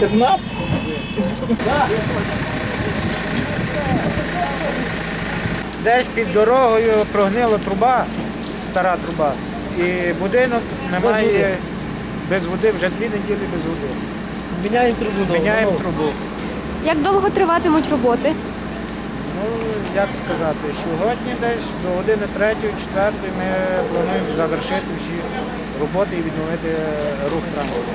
Тернадцать? Да. Десь під дорогою прогнила труба, стара труба, і будинок немає без води, вже дві неділі без води. Міняємо трубу. Міняємо трубу. Як довго триватимуть роботи? Ну, як сказати, сьогодні десь до години третьої, четвертої ми плануємо завершити всі роботи і відновити рух транспорту.